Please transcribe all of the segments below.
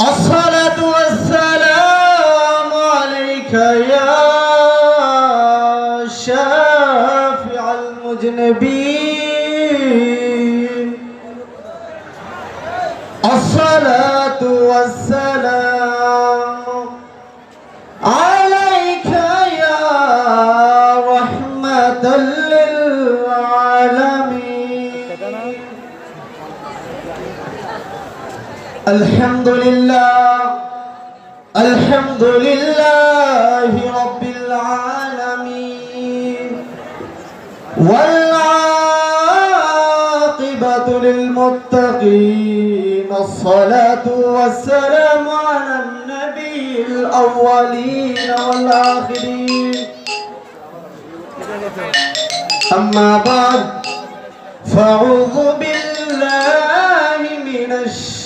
الصلاة والسلام عليك يا شافع المذنبين الصلاة والسلام الحمد لله الحمد لله رب العالمين والعاقبة للمتقين الصلاة والسلام على النبي الأولين والآخرين. أما بعد فأعوذ بالله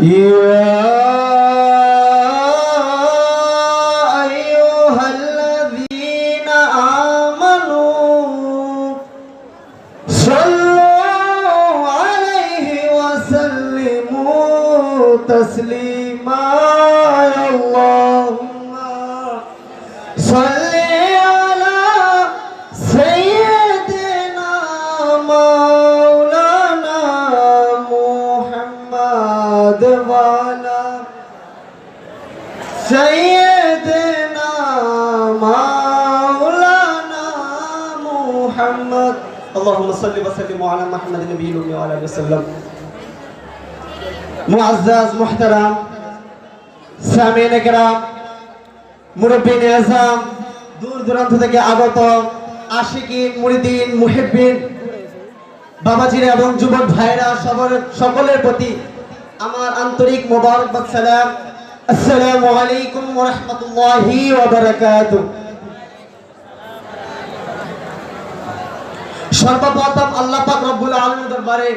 Yeah. محمد اللهم صل وسلم على محمد النبي الأمي وعلى آله وسلم معزز محترم Samin একরাম মুরব্বিন আজম দূর দূরান্ত থেকে আগত আশিকিন মুরিদিন মুহিব্বিন বাবাজিরা এবং যুবক ভাইরা সবার সকলের প্রতি আমার আন্তরিক মোবারকবাদ সালাম আসসালামু আলাইকুম ওয়া রাহমাতুল্লাহি ওয়া বারাকাতুহু সর্বপ্রথম আল্লাহ পাক রব্বুল আলামিনের দরবারে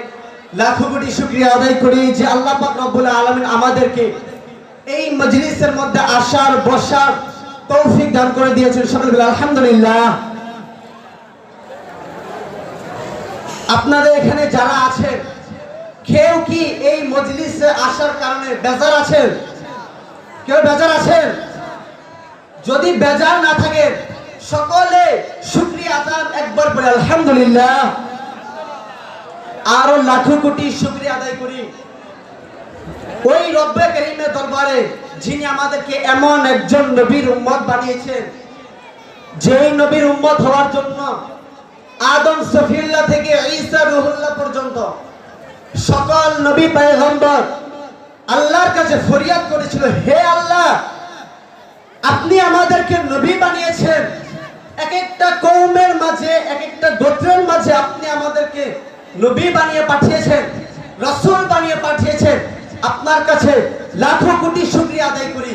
লাখো কোটি শুকরিয়া আদায় করি যে আল্লাহ পাক রব্বুল আলামিন আমাদেরকে এই মজলিসের মধ্যে আসার, বসার তৌফিক দান করে দিয়েছেন। সকল বলে আলহামদুলিল্লাহ। আপনাদের এখানে যারা আছেন, কেউ কি এই মজলিসে আসার কারণে বেজার আছেন? কেউ বেজার আছেন? যদি বেজার না থাকে সকলে শুক্রিয়া একবার করে, আলহামদুলিল্লাহ। আরও লাখো কোটি শুক্রিয়া আদায় করি। ওই রব্বে করিমের দরবারে যিনি আমাদেরকে এমন একজন নবীর উম্মত বানিয়েছেন, যেই নবীর উম্মত হওয়ার জন্য আদম সফিউল্লাহ থেকে ঈসা রুহুল্লাহ পর্যন্ত সকল নবী পয়গম্বর আল্লাহর কাছে ফরিয়াদ করেছিল, হে আল্লাহ, আপনি আমাদেরকে নবী বানিয়েছেন। এক একটা কৌমের মাঝে এক একটা গোত্রের মাঝে আপনি আমাদেরকে নবী বানিয়ে পাঠিয়েছেন, রসুল বানিয়ে পাঠিয়েছেন। আপনার কাছে লাখো কোটি শুক্রিয়া আদায় করি।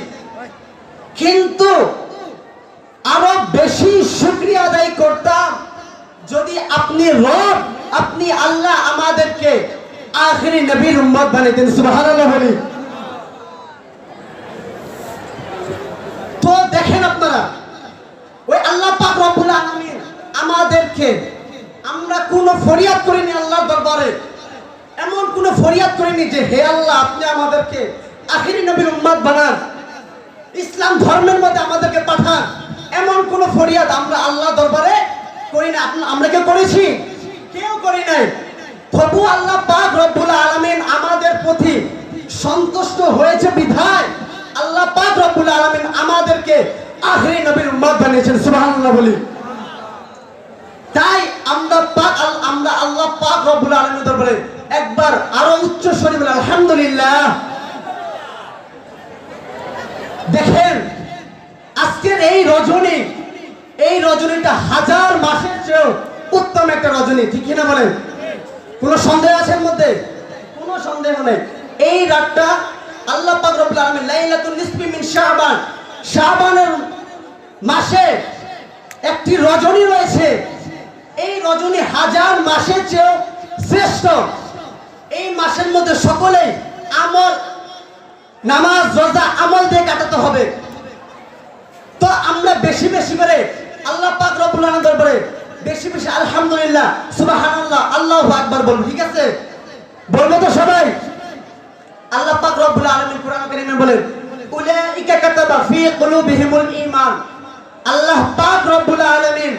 কিন্তু আরও বেশি শুক্রিয়া আদায় করতাম যদি আপনি রব, আপনি আল্লাহ আমাদেরকে আখরি নবীর উম্মত বানিয়ে দেন। সুবহানাল্লাহ বলি। তো দেখেন আপনারা ওই আল্লাহ পাক রব্বুল আলামিন আমাদেরকে, আমরা কোনো ফরিয়াদ করিনি আল্লাহর দরবারে। এমন কোনো ফরিয়াদ করিনি যে, হে আল্লাহ, আপনি আমাদেরকে আখিরি নবীর উম্মত বানান। ইসলাম ধর্মের মধ্যে আমাদেরকে পাঠান। এমন কোন ফরিয়াদ আমরা আল্লাহ দরবারে করি না। আমরা কেউ করেছি? কেউ করি নাই। তবু আল্লাহ পাক রব্বুল আলামিন আমাদের প্রতি সন্তুষ্ট হয়েছে বিধায় আল্লাহ পাক রব্বুল আলামিন আমাদেরকে আখরি নবীর উম্মত বানিয়েছেন, সুবহানাল্লাহ বলি। তাই আমরা পাক আমরা আল্লাহ পাক রব্বুল আলামিনের দরবারে একবার আরও উচ্চ স্বরে বলে, আলহামদুলিল্লাহ। দেখেন, আজকের এই রজনী, এই রজনীটা হাজার মাসের চেয়েও উত্তম একটা রজনী, ঠিক কিনা বলেন? কোনো সন্দেহ আছে এর মধ্যে? কোনো সন্দেহ নেই। এই রাতটা আল্লাহ পাক রব্বুল আলামিন লাইলাতুল নিসফি মিন শাবান, শাবানের মাসে একটি রজনী রয়েছে। এই রজনী হাজার মাসের চেয়েও শ্রেষ্ঠ। এই মাসের মধ্যে সকলেই আমল, নামাজ, রোজা আমল দিয়ে কাটাতে হবে। তো আমরা বেশি বেশি করে আল্লাহ পাক রব্বুল আলামিন দরবারে বেশি বেশি আলহামদুলিল্লাহ, সুবহানাল্লাহ, আল্লাহু আকবার বলব, ঠিক আছে? বলব তো সবাই? আল্লাহ পাক রব্বুল আলামিন কোরআন কারীমে বলেন, উলাইকা কাতাবা ফি কুলুবিহিমুল ঈমান। আল্লাহ পাক রব্বুল আলামিন,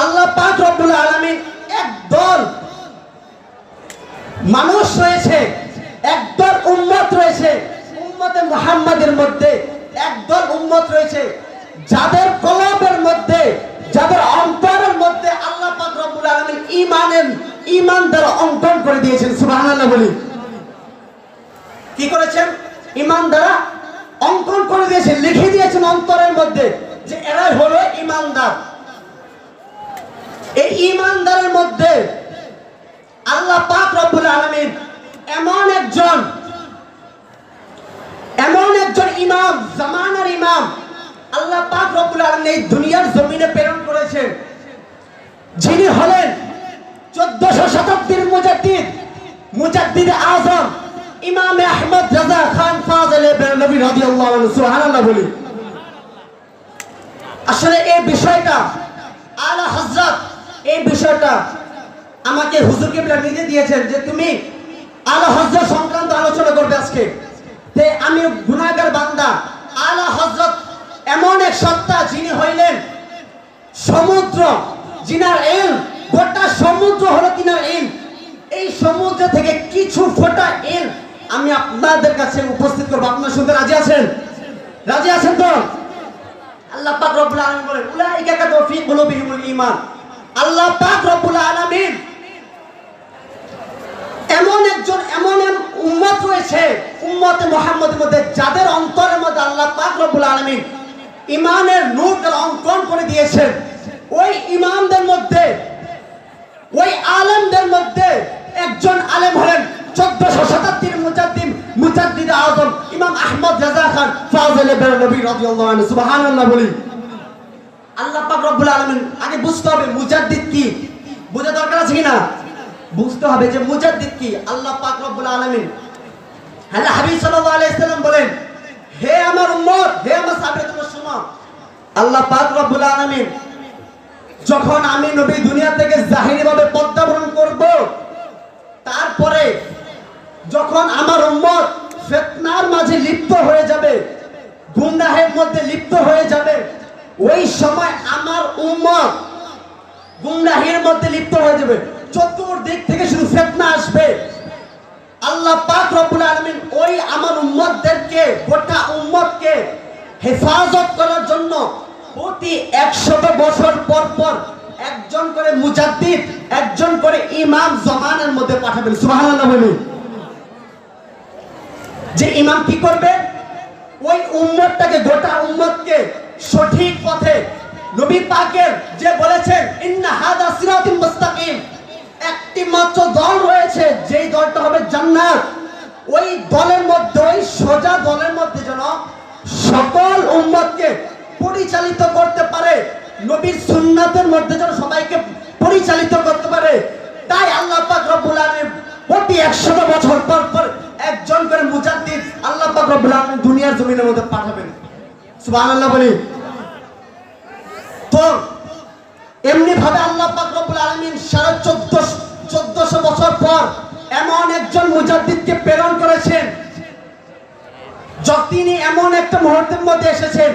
আল্লাহ পাক রব্বুল আলামিন একদল মানুষ রয়েছে একদল উম্মত রয়েছে। উম্মতে মুহাম্মাদের মধ্যে একদল উম্মত রয়েছে। যাদের কলবের মধ্যে, যাদের অন্তরের মধ্যে আল্লাহ পাক রব্বুল আলামিন ঈমানের, ঈমান দ্বারা অঙ্কন করে দিয়েছেন, সুবহানাল্লাহ বলি। কি করেছেন? ঈমান দ্বারা অঙ্কন করে দিয়েছেন লিখে দিয়েছেন অন্তরের মধ্যে যে এরাই হলো ঈমানদার এই ঈমানদারের মধ্যে আল্লাহ পাক রব্বুল আলামিন এমন একজন এমন একজন ইমাম, জামানার ইমাম, আল্লাহ পাক রব্বুল আলামিন এই দুনিয়ার জমিনে প্রেরণ করেছেন। যিনি হলেন চোদ্দশো শতাব্দীর মুজাদ্দিদ মুজাদ্দিদ আজম। ইমাম আহমদ রাজা খান ফাজল নবী রাদিয়াল্লাহু আনহু, সুবহানাল্লাহ বলি। আসলে এই বিষয়টা, আলা হযরত, এই বিষয়টা আমাকে হুজুর কেবলা নিজে দিয়েছেন যে তুমি আলা হজরত সংক্রান্ত আলোচনা করবে আজকে। তে আমি গুনাহগার বান্দা, আলা হজরত এমন এক সত্তা যিনি হইলেন সমুদ্র জিনার এল গোটা সমুদ্র হলো তিনার এল এই সমুদ্র থেকে কিছু ফোঁটা এল আমি আপনাদের কাছে উপস্থিত করব। আপনার শুনতে রাজি আছেন? রাজি আছেন তো? আল্লাহ পাক রব্বুল আলামিন বলেন, উলাইকা কাদ ফি কুলুবিহিমুল ঈমান। আল্লাহ পাক রব্বুল আলামিন এমন একজন, এমন এম- উম্মত রয়েছে, উম্মতে মুহাম্মদের মধ্যে যাদের অন্তরের মধ্যে আল্লাহ পাক রব্বুল আলামিন ইমানের নূর অঙ্কন করে দিয়েছেন। ওই ইমামদের মধ্যে, ওই আলেমদের মধ্যে একজন আলেম হলেন। চোদ্দশো শতাব্দীর মুজাদ্দিম, মুজাদ্দিদ আজম, ইমাম আহমদ রাজা খান ফাজলে বের নবী রাদিয়াল্লাহু আনহু, সুবহানাল্লাহ বলি। আল্লাহ পাক রব্বুল আলামিন আগে বুঝতে হবে মুজাদ্দিদ কি। বোঝা দরকার আছে কিনা? বুঝতে হবে যে মুজাদ্দিদ কি। আল্লাহ পাক রব্বুল আলামিন আল্লাহ হাবিব সাল্লাল্লাহু আলাইহি সাল্লাম বলেন, হে আমার উম্মত, হে আমার সাহাবী তোমরা শোনো। আল্লাহ পাক রব্বুল আলামিন যখন আমি নবী দুনিয়া থেকে জাহিরি ভাবে পদ্মাবরণ করব, তারপরে যখন আমার উম্মত ফিতনার মাঝে লিপ্ত হয়ে যাবে, গুমরাহের মধ্যে লিপ্ত হয়ে যাবে, ওই সময় আমার উম্মত গুমরাহির মধ্যে লিপ্ত হয়ে যাবে। চতুর্দিক থেকে শুধু ফিতনা আসবে। আল্লাহ পাক রব্বুল আলামিন ওই আমার উম্মতদেরকে, গোটা উম্মতকে হেফাজত করার জন্য প্রতি একশত বছর পর পর একজন করে মুজাদ্দিদ, একজন করে ইমাম জমানের মধ্যে পাঠাবেন। সুবহানাল্লাহ বলি যে ইমাম কি করবে? ওই উম্মতটাকে, গোটা উম্মতকে সঠিক পথে নবী পাকের যে বলেছেন, ইন্না হাদা সিরাতুল মুস্তাকিম একটি মাত্র দল রয়েছে, যেই দলটা হবে জান্নাত। ওই দলের মধ্যে, ওই সোজা দলের মধ্যে যেন সকল উম্মতকে পরিচালিত করতে পারে, নবীর সুন্নাতের মধ্যে যেন সবাইকে পরিচালিত করতে পারে। তাই আল্লাহ পাক রব্বুল আলামিন প্রতি 100 বছর পর পর একজন করে মুজাদ্দিদ আল্লাহ পাক রব্বুল আলামিন দুনিয়ার জমিনের মধ্যে পাঠাবেন। সুবহানাল্লাহ বলি। তো এমনি ভাবে আল্লাহ পাক রব্বুল আলামিন সাড়ে চোদ্দশো চোদ্দশো বছর পর এমন একজন মুজাদ্দিদকে প্রেরণ করেছেন তিনি এমন একটা মুহূর্তের মধ্যে এসেছেন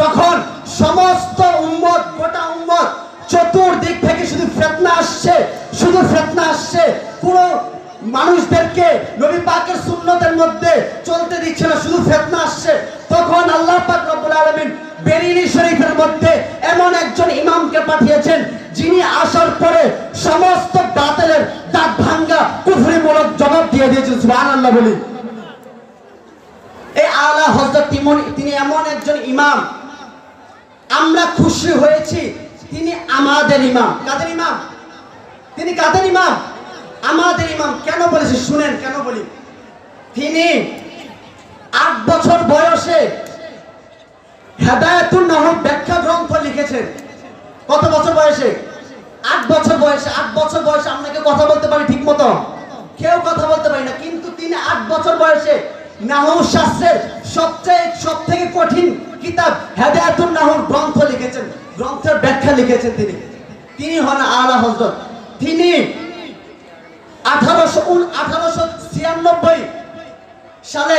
যখন সমস্ত উম্মত, গোটা উম্মত চতুর্দিক থেকে শুধু ফেতনা আসছে, শুধু ফেতনা আসছে, পুরো মানুষদেরকে নবী পাকের সুন্নতের মধ্যে চলতে দিচ্ছে না, শুধু ফেতনা আসছে। তখন আল্লাহ পাক রব্বুল আলামিন বেরিনি শরীফের মধ্যে এমন একজন ইমামকে পাঠিয়েছেন, যিনি আসার পরে সমস্ত বাতিলের দাঁত ভাঙ্গা কুফরিমূলক জবাব দিয়ে দিয়েছেন, সুবহানাল্লাহ বলি। এই আলা হজরত তিমন- তিনি এমন একজন ইমাম। আমরা খুশি হয়েছি, তিনি আমাদের ইমাম। কাদের ইমাম? তিনি কাদের ইমাম? আমাদের ইমাম কেন বলেছে? শুনেন, কেন বলি? তিনি আট বছর বয়সে হেদায়তুন নহর ব্যাখ্যা গ্রন্থ লিখেছেন। কত বছর বয়সে? আট বছর বয়সে। আট বছর বয়সে আপনাকে কথা বলতে পারি ঠিক মতো? কেউ কথা বলতে পারি না। কিন্তু তিনি আট বছর বয়সে নাহু শাস্ত্রের সবচেয়ে সব থেকে কঠিন কিতাব হেদায়াতুন নাহুর গ্রন্থ লিখেছেন। গ্রন্থের ব্যাখ্যা লিখেছেন তিনি। তিনি হন আলা হজরত তিনি আঠারোশো আঠারোশো ছিয়ানব্বই সালে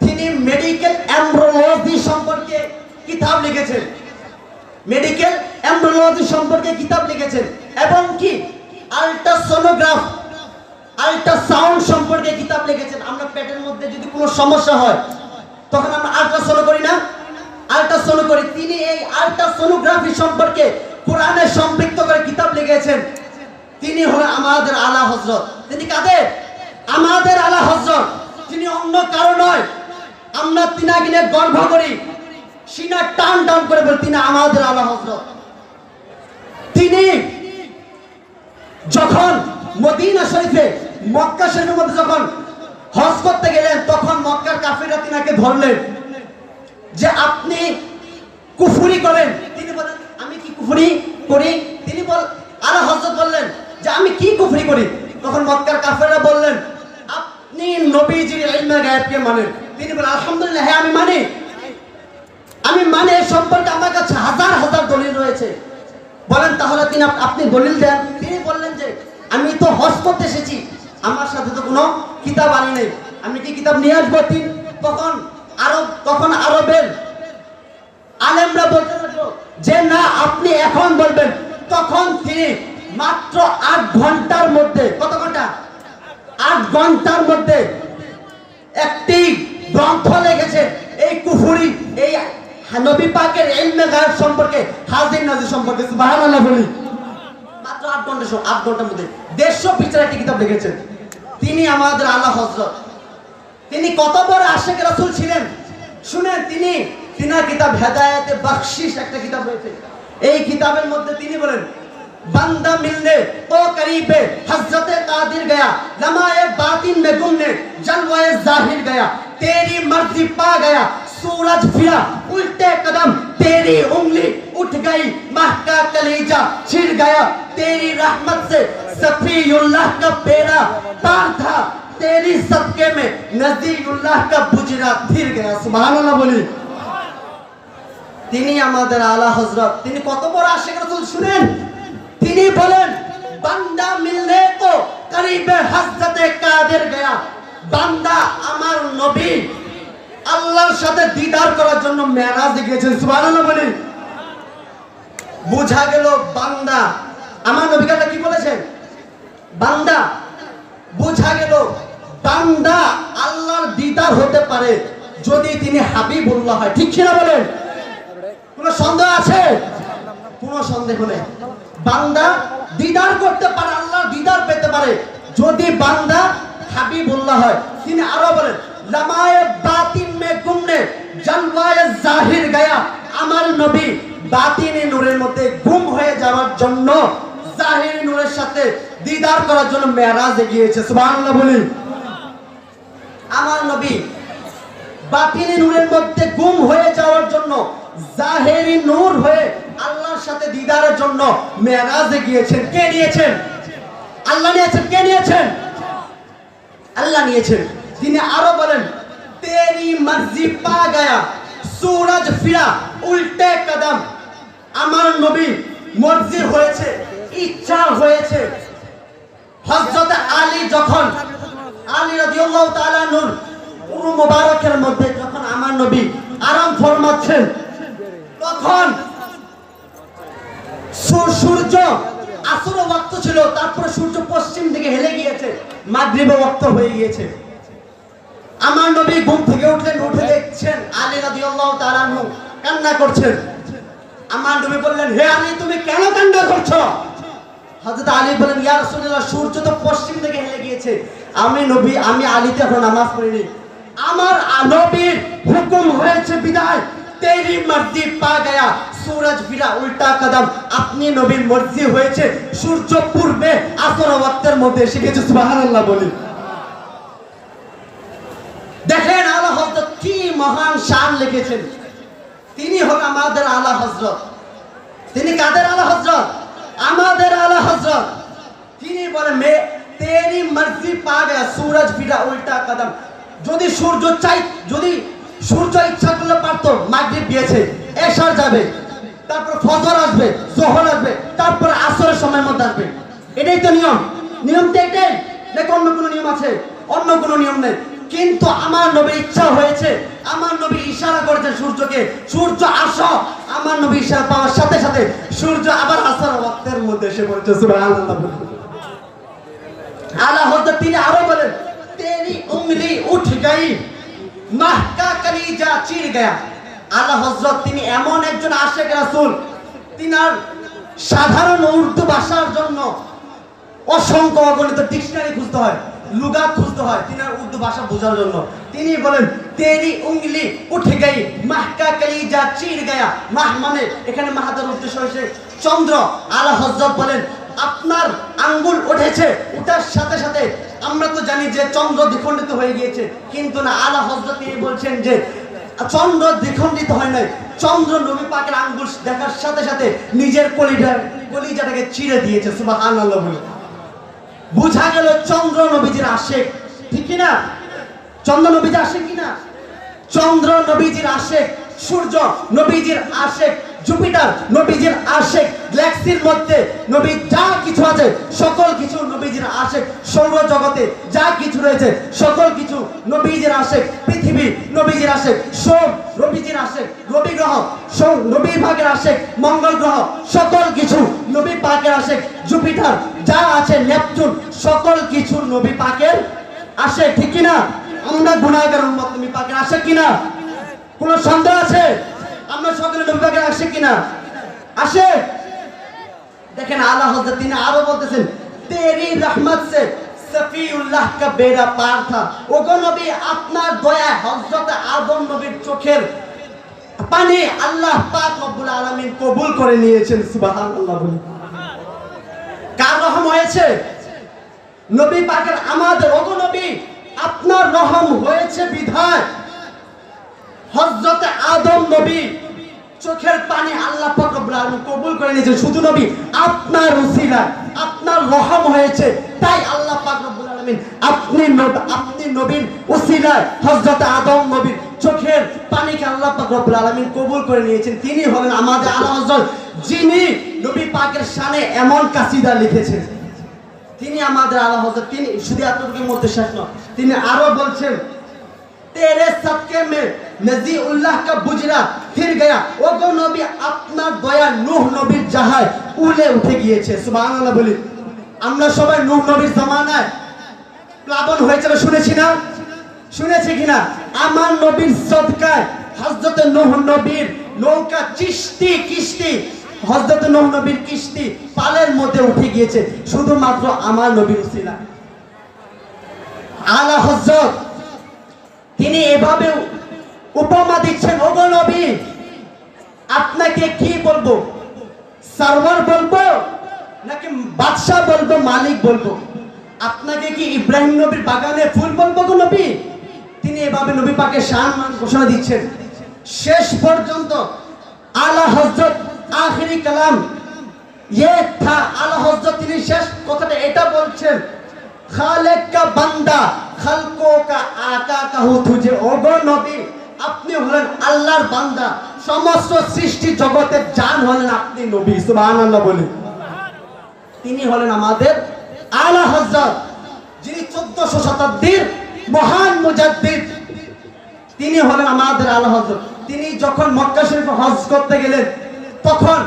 তিনি মেডিকেল অ্যাম্ব্রোলজি সম্পর্কে কিতাব লিখেছেন। মেডিকেল অ্যাম্ব্রোলজি সম্পর্কে কিতাব লিখেছেন। এবং কি? আল্ট্রাসোনোগ্রাফ আল্ট্রাসাউন্ড সম্পর্কে কিতাব লিখেছেন। আমরা পেটের মধ্যে যদি কোনো সমস্যা হয়, তখন আমরা আল্ট্রাসোনো করি না। আল্ট্রাসোনো করি। তিনি এই আল্ট্রাসোনোগ্রাফি সম্পর্কে কোরআনে সম্পৃক্ত করে কিতাব লিখেছেন। তিনি হলেন আমাদের আলা হজরত তিনি কাদের? আমাদের আলা হজরত তিনি অন্য কারও নয়। আমরা তিনাগিনে গর্ব করি। সিনা টান টান করে বলি, তিনি আমাদের আলা হজরত তিনি যখন মদিনা শরীফে, মক্কা শরীফের মধ্যে যখন হজ করতে গেলেন, তখন মক্কার কাফিররা তিনাকে ধরলেন যে, আপনি কুফুরি করেন। তিনি বলেন, আমি কি কুফুরি করি? তিনি বল, আলা হজরত বললেন যে আমি কি কুফরি করি? তখন মক্কার কাফেররা বললেন, আপনি নবীজির ইলমে গায়েবকে মানেন। তিনি বলেন আলহামদুলিল্লাহ হ্যাঁ আমি মানি। আমি মানে এ সম্পর্কে আমার কাছে হাজার হাজার দলিল রয়েছে। বলেন তাহলে তিনি আপনি দলিল দেন। তিনি বললেন যে, আমি তো হজ করতে এসেছি। আমার সাথে তো কোনো কিতাব আনি নেই। আমি কি কিতাব নিয়ে আসব তিন? তখন আরব তখন আরবের আলেমরা বলতে লাগল, যে না, আপনি এখন বলবেন। তখন তিনি মাত্র আট ঘণ্টার মধ্যে, কত ঘণ্টা? আট ঘণ্টার মধ্যে একটি গ্রন্থ লিখেছে, এই কুফুরি, এই নবী পাকের গায়ব সম্পর্কে, হাজির নাজির সম্পর্কে, সুবহানাল্লাহ বলি। মাত্র আট ঘণ্টা আট ঘণ্টার মধ্যে। দেড়শো পিছনে একটি কিতাব লিখেছেন। তিনি আমাদের আল্লাহ হজরত তিনি কত বড় আশেক রাসূল ছিলেন? শুনেন, তিনি, তিনার কিতাব হেদায়েতে বখশিস একটা কিতাব রয়েছে। এই কিতাবের মধ্যে তিনি বলেন বান্দা মিলনে তো করিবে হজরতে কাদির गया लमाए बातिन में गुमने जलवाए जाहिर गया तेरी मर्जी पा गया सूरज फिरा उल्टे कदम तेरी उंगली उठ गई महका कलेजा छिड़ गया तेरी रहमत से सफीउल्लाह का बेड़ा पार था तेरी सदके में नजीरुल्लाह का बुजरा फिर गया सुभान अल्लाह बोली তিনি আমাদের আলা হজরত তিনি কত বড় আশেখ রাসূল শুনেন তিনি বলেন, বান্দা মিলনে তো করিবে হযরতে কাদের গয়া? বান্দা আমার নবী। আল্লাহর সাথে দিদার করার জন্য মেরাজে গিয়েছেন, সুবহানাল্লাহ বলি বোঝা গেল বান্দা। আমার নবীকে আল্লাহ কি বলেছেন? বান্দা। বোঝা গেল বান্দা আল্লাহর দিদার হতে পারে যদি তিনি হাবিবুল্লাহ হয়। ঠিক কিনা বলেন? কোনো সন্দেহ আছে? কোনো সন্দেহ নেই। বান্দা দিদার করতে পারে, আল্লাহ দিদার পেতে পারে। যদি বান্দা হাবিবুল্লাহ হয়, তিনি আরও বলেন, লামায়ে বাতিন মে গুমনে জলওয়ায়ে জাহির গায়া। আমার নবী বাতিনি নূরের মধ্যে গুম হয়ে যাওয়ার জন্য জাহির নূরের সাথে দিদার করার জন্য মেরাজে গিয়েছে। সুবহানাল্লাহ বলি। আমার নবী বাতিনি নূরের মধ্যে গুম হয়ে যাওয়ার জন্য জাহেরি নূর হয়ে আল্লাহর সাথে দিদারের জন্য মেরাজে গিয়েছেন। কে নিয়েছেন? আল্লাহ নিয়েছেন। কে নিয়েছেন? আল্লাহ নিয়েছেন। তিনি আরও বলেন, তেরি মর্জি পা গয়া, সূরজ ফিরা, উল্টে কদম। আমার নবী মর্জি হয়েছে, ইচ্ছা হয়েছে। হযরত আলী যখন, আলী রাদিয়াল্লাহু তাআলা নূর মোবারকের মধ্যে যখন আমার নবী আরাম ফরমাচ্ছেন তখন সূর্য আসর ওয়াক্ত ছিল, তারপরে সূর্য পশ্চিম দিকে হেলে গিয়েছে মাগরিবে ওয়াক্ত হয়ে গিয়েছে। আমার নবী ঘুম থেকে উঠলেন, উঠে দেখছেন আলী রাদিয়াল্লাহু তাআলা আনহু কান্না করছেন। আমার নবী বললেন, হে আলী, তুমি কেন কান্না করছ? হযরত আলী বলেন ইয়া রাসূলুল্লাহ, সূর্য তো পশ্চিম দিকে হেলে গিয়েছে। আমি নবী, আমি আলীতে এখন নামাজ পড়িনি। আমার নবীর হুকুম হয়েছে বিদায়। তেরি মর্জি পা গয়া সূরজ ফিরা উল্টা কদম আপনি নবীর মর্জি হয়েছে সূর্য পূর্বে আসর ওয়াক্তের মধ্যে এসে গেছে সুবহানাল্লাহ বলি দেখেন আলা হজরত কি মহান শান লিখেছেন তিনি হল আমাদের আলা হজরত তিনি কাদের আলা হজরত আমাদের আলা হজরত তিনি বলে মে তেরি মর্জি পা গয়া সূরজ ফিরা উল্টা কদম যদি সূর্য চাই যদি সূর্য ইচ্ছা করলে পারতো মাগরিব দিয়েছে, এশার যাবে, তারপর ফজর আসবে, জোহর আসবে, তারপর আসরের সময় মধ্যে আসবে। এটাই তো নিয়ম। নিয়ম তো এটাই নাকি অন্য কোনো নিয়ম আছে, অন্য কোনো নিয়ম নেই। কিন্তু আমার নবীর ইচ্ছা হয়েছে, আমার নবী ইশারা করেছেন সূর্যকে, সূর্য আসো, আমার নবী ইশারা পাওয়ার সাথে সাথে সূর্য আবার আসার ওয়াক্তের মধ্যে এসে পড়েছে, সুবহানাল্লাহ। আলা তিনি আরও বলেন, তেরি উংলি উঠ গই মাহকা কলিজা চির গয়া। আলা হযরত তিনি এমন একজন আশেক রাসূল। তিনার সাধারণ উর্দু ভাষার জন্য অসংখ্য অগণিত ডিকশনারি খুঁজতে হয়, লুগাত খুঁজতে হয় তিনার উর্দু ভাষা বোঝার জন্য। তিনি বলেন, তেরি উঙ্গলি উঠে গই, মাহকা কলিজা চির গয়া। মাহ মানে এখানে মাহাদার উদ্দেশ্য হয়েছে চন্দ্র। আলা হযরত বলেন, আপনার আঙ্গুল উঠেছে, উঠার সাথে সাথে আমরা তো জানি যে চন্দ্র দ্বিখণ্ডিত হয়ে গিয়েছে, কিন্তু না আলা হযরত তিনি বলছেন যে, চন্দ্র দ্বিখণ্ডিত হয় নাই। চন্দ্র নবী পাকের আঙ্গুল দেখার সাথে সাথে নিজের কলিজা, কলিজাটাকে চিড়ে দিয়েছে, সুবহানাল্লাহ বলে। বুঝা গেল চন্দ্র নবীজির আশেক, ঠিক কি না চন্দ্র নবীজি আশেক কি না চন্দ্র নবীজির আশেক, সূর্য নবীজির আশেক জুপিটার নবীজির আশেক গ্যালাক্সির মধ্যে নবী যা কিছু আছে, সকল কিছু নবীজির আশেক সৌর জগতে যা কিছু রয়েছে, সকল কিছু নবীজির আশেক, পৃথিবী নবীজির আশেক, সোম নবীজির আশেক, রবি গ্রহ নবী ভাগের আশেক, মঙ্গল গ্রহ, সকল কিছু নবী পাকের আশেক, জুপিটার যা আছে, নেপচুন, সকল কিছু নবী পাকের আসে ঠিক কি না আমরা গুণাগার উম্মত, নবী পাকের আসে কিনা? কোনো সন্দেহ আছে? আমরা সকলে পাকের আসে কিনা? আসে? দেখেন আল্লাহ হযরত তিনি আরও বলতেছেন, তেরি রহমত সে সফিউল্লাহ কা বেড়া পার থা। ওগো নবী, আপনার দয়া হযরত আদম নবীর চোখের পানি আল্লাহ পাক রব্বুল আলামিন কবুল করে নিয়েছেন, সুবহানাল্লাহ বলি। কার রহম হয়েছে? নবী পাকের আমাদের, ওগো নবী, আপনার রহম হয়েছে বিধায়। হযরত আদম নবী চোখের পানি আল্লাহ কবুল করে নিয়েছে শুধু নবী, আপনার উসিলা, আপনার রহম হয়েছে। তাই আল্লাহ আপনি আপনি নবীন উসিলায় হজরত আদম নবীন চোখের পানিকে আল্লাহ পাকবুল আলমিন কবুল করে নিয়েছেন। তিনি হলেন আমাদের আল্লাহ যিনি নবী পাকের সানে এমন কাসিদা লিখেছেন। তিনি আমাদের আল্লাহ হজরত তিনি শুধু এতটুকুর মধ্যে শেষ নয়, তিনি আরও বলছেন, তেরে সবকে মে মেজি উল্লাহ কা বুজরা ফির গয়া ও গো নবী, আপনার দয়া নূহ নবীর জাহাজ উলে উঠে গিয়েছে। সুবহানাল্লাহ বলি। আমরা সবাই নূহ নবীর জামানায় প্লাবন হয়েছিল শুনেছি না? শুনেছি কিনা আমার নবীর সদকায় হযরত নূহ নবীর নৌকা কিস্তি কিস্তি হজরত নহ নবীর কিস্তি পালের মধ্যে উঠে গিয়েছে। শুধুমাত্র আমার নবীর উসিলা। আলা হজরত তিনি এভাবে উপমা দিচ্ছেন, ওগো নবী, আপনাকে কি বলব? সার্ভার বলব নাকি বাদশাহ বলব, মালিক বলব? আপনাকে কি ইব্রাহিম নবীর বাগানে ফুল বলব গো নবী? তিনি এভাবে নবী পাকে শান মান ঘোষণা দিচ্ছেন। শেষ পর্যন্ত আলা হযরত আখিরি কালাম ये था আলা হযরত তিনি শেষ কথাটা এটা বলছেন, খালেক কা বান্দা, খালকো কা আকা কাহু তুঝে, ওগো নবী। আপনি হলেন আল্লাহর বান্দা। সমস্ত সৃষ্টি জগতের জান হলেন আপনি নবী, সুবহানাল্লাহ বলি। তিনি হলেন আমাদের আলা হযরত, যিনি 1400 শতাব্দীর মহান মুজাদ্দিদ। তিনি হলেন আমাদের আলা হযরত। তিনি যখন মক্কা শরীফে হজ করতে গেলেন, তখন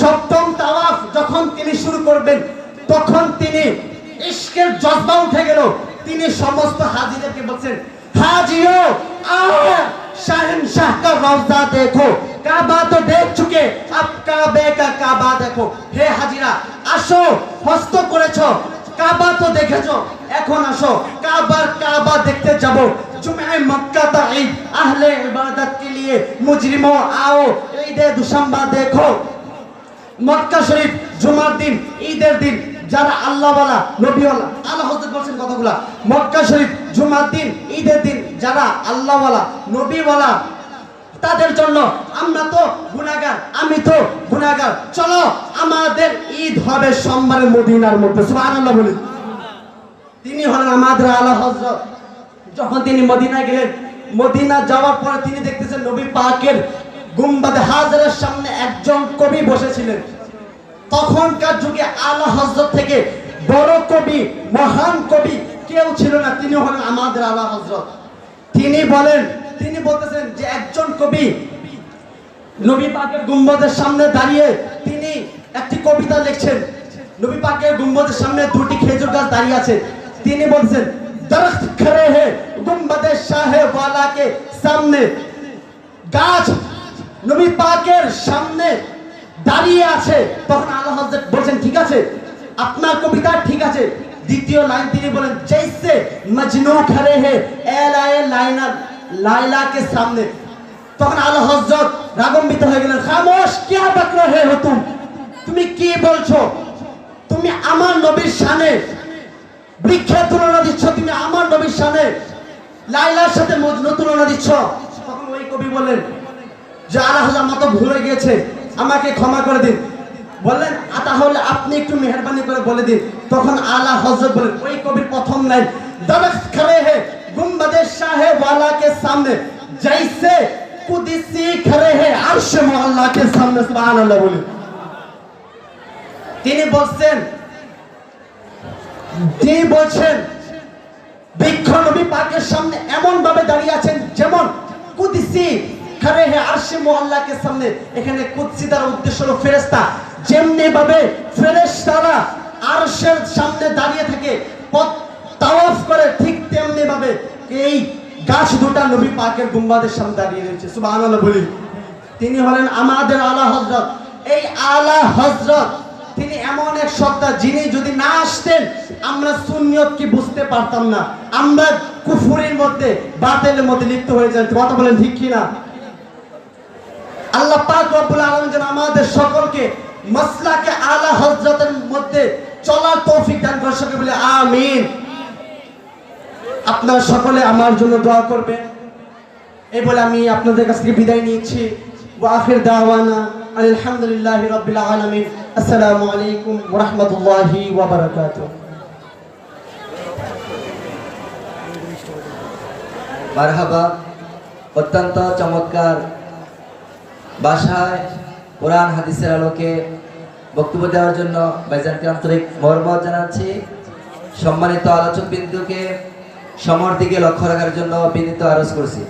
সপ্তম তাওয়াফ যখন তিনি শুরু করবেন, তখন তিনি ইশকের জজবা উঠে গেল। তিনি সমস্ত হাজিদেরকে বলছেন, হাজিও आओ शहनशाह का रौजा देखो काबा तो देख चुके अब काबे का काबा देखो হে হাজিরা আসো হস্ত করেছো কাবা তো দেখেছো এখন আসো কাবার কাবা দেখতে যাব जुमे मक्का का ईद अहले इबादत के लिए मुजरिमों आओ ईद दुशंबा देखो মক্কা শরীফ জুমার দিন ঈদের দিন যারা আল্লাহওয়ালা, নবীওয়ালা, আল্লাহ হজরত বলছেন কথাগুলা। মক্কা শরীফ, জুমার দিন, ঈদের দিন যারা আল্লাহওয়ালা, নবীওয়ালা, তাদের জন্য আমরা তো গুনাহগার, আমি তো গুনাহগার। চলো, আমাদের ঈদ হবে সোমবারের মদিনার মধ্যে, সুবহানাল্লাহ বলি। তিনি হলেন আমাদের আলা হজরত। যখন তিনি মদিনা গেলেন, মদিনা যাওয়ার পরে তিনি দেখতেছেন নবী পাকের গুম্বাদে হাজারের সামনে একজন কবি বসেছিলেন। তখনকার যুগে আলা হজরত থেকে বড় কবি, মহান কবি কেউ ছিল না তিনি হলেন আমাদের আলা হজরত তিনি বলেন, তিনি বলতেছেন যে একজন কবি নবী পাকের গুম্বদের সামনে দাঁড়িয়ে তিনি একটি কবিতা লিখছেন। নবী পাকের গুম্বদের সামনে দুটি খেজুর গাছ দাঁড়িয়ে আছে। তিনি বলছেন, দরখত খড়ে হে গুম্বদে শাহে ওয়ালা কে সামনে। গাছ নবী পাকের সামনে দাঁড়িয়ে আছে। তখন বলছেন, ঠিক আছে, আপনার কবিতা ঠিক আছে। দ্বিতীয় লাইন তিনি বলেন জৈসে মজনু খড়ে হে এলায়ে লাইনা, লাইলা কে সামনে। তখন আল্লাহ হযরত রাগম্বিত হয়ে গেলেন, খামোশ হো তুমি? কি বলছো? তুমি আমার নবীর শানে তুলনা দিচ্ছ, তুমি আমার নবীর শানে, লাইলার সাথে মজনু তুলনা দিচ্ছ? তখন ওই কবি বললেন যে মতো ভুলে গিয়েছে, আমাকে ক্ষমা করে দিন। বললেন তাহলে আপনি একটু মেহরবানি করে বলে দিন। তখন আলা হজরত বলেন, ওই কবির প্রথম লাইন দরস খড়ে হে গুম্বদে শাহে ওয়ালা কে সামনে জাইসে কুদিসি খড়ে হে আরশ মহল্লা কে সামনে। সুবহানাল্লাহ বলি। তিনি বলছেন তিনি বলছেন, বৃক্ষ নবী পাকের সামনে এমন ভাবে দাঁড়িয়ে আছেন যেমন কুদিসি খড়ে হে আরশ মহল্লা কে সামনে। এখানে কুদসি দ্বারা উদ্দেশ্য হলো ফেরেশতা। যেমনি ভাবে ফেরেশতারা আরশের সামনে দাঁড়িয়ে থাকে, পথ তাওয়াফ করে, ঠিক তেমনি ভাবে এই গাছ দুটা নবী পাকের গুম্বাদের সামনে দাঁড়িয়ে রয়েছে। সুবহানাল্লাহ বলি। তিনি হলেন আমাদের আলা হজরত এই আলা হজরত তিনি এমন এক সত্তা যিনি যদি না আসতেন, আমরা সুন্নিয়ত কি বুঝতে পারতাম না। আমরা কুফুরির মধ্যে, বাতিলের মধ্যে লিপ্ত হয়ে যেত কথা বলেন ঠিক কি না আল্লাহ পাক রব্বুল আলামিন যেন আমাদের সকলকে মাসলাকে আলা হজরতের মধ্যে চলার তৌফিক দান করে সকলে বলে, আমিন। আপনারা সকলে আমার জন্য দোয়া করবেন। এই বলে আমি আপনাদের কাছ থেকে বিদায় নিচ্ছি ওয়া আখির দাওয়ানা আলহামদুলিল্লাহি রাব্বিল আলামিন। আসসালামু আলাইকুম ওয়া রাহমাতুল্লাহি ওয়া বারাকাতুহু। মারহাবা, অত্যন্ত চমৎকার ভাষায় কোরআন হাদিসের আলোকে বক্তব্য দেওয়ার জন্য বাইজানকে আন্তরিক মর্মত জানাচ্ছি। সম্মানিত আলোচক বিন্দুকে সমর দিকে লক্ষ্য রাখার জন্য বিনীত আরজ করছি।